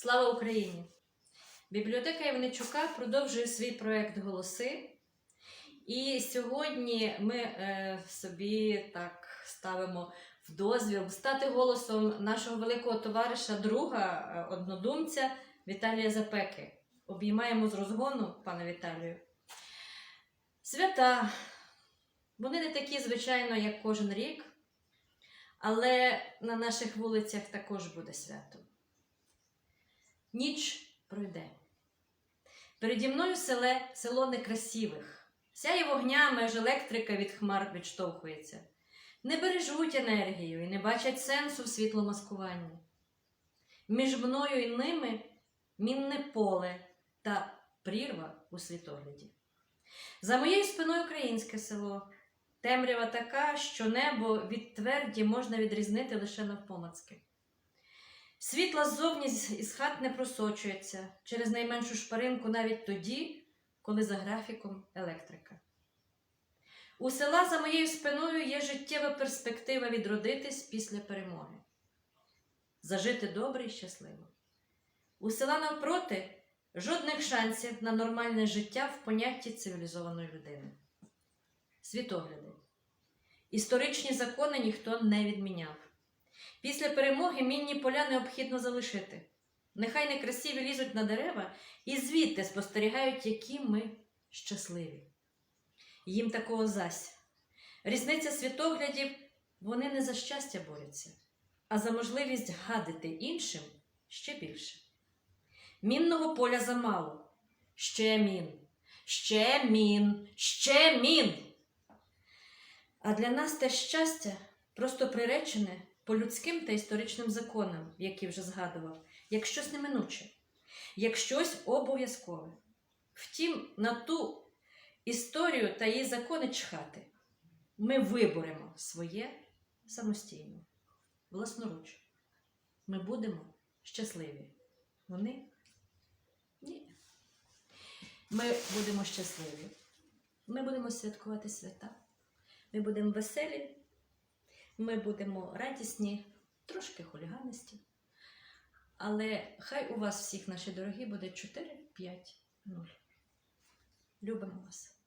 Слава Україні! Бібліотека Івничука продовжує свій проект Голоси. І сьогодні ми е, собі так ставимо в дозвіл стати голосом нашого великого товариша, друга, е, однодумця Віталія Запеки. Обіймаємо з розгону, пане Віталію. Свята. Вони не такі, звичайно, як кожен рік, але на наших вулицях також буде свято. Ніч пройде. Переді мною селе, село некрасивих. Сяє вогнями, аж електрика від хмар відштовхується. Не бережуть енергію і не бачать сенсу в світломаскуванні. Між мною і ними мінне поле та прірва у світогляді. За моєю спиною українське село. Темрява така, що небо від тверді можна відрізнити лише навпомацки. Світла ззовні із хат не просочується через найменшу шпаринку навіть тоді, коли за графіком електрика. У села за моєю спиною є життєва перспектива відродитись після перемоги. Зажити добре і щасливо. У села навпроти жодних шансів на нормальне життя в понятті цивілізованої людини. Світогляди. Історичні закони ніхто не відміняв. Після перемоги мінні поля необхідно залишити. Нехай некрасиві лізуть на дерева і звідти спостерігають, які ми щасливі. Їм такого зась. Різниця світоглядів вони не за щастя борються, а за можливість гадити іншим ще більше. Мінного поля замало. Ще мін, ще мін, ще мін. А для нас те щастя просто приречене по людським та історичним законам, які вже згадував, як щось неминуче, як щось обов'язкове. Втім, на ту історію та її закони чхати. Ми виборемо своє самостійно, власноруч. Ми будемо щасливі. Вони ні. Ми будемо щасливі. Ми будемо святкувати свята. Ми будемо веселі, ми будемо радісні, трошки хуліганисті. Але хай у вас всіх, наші дорогі, буде 4-5-0. Любимо вас.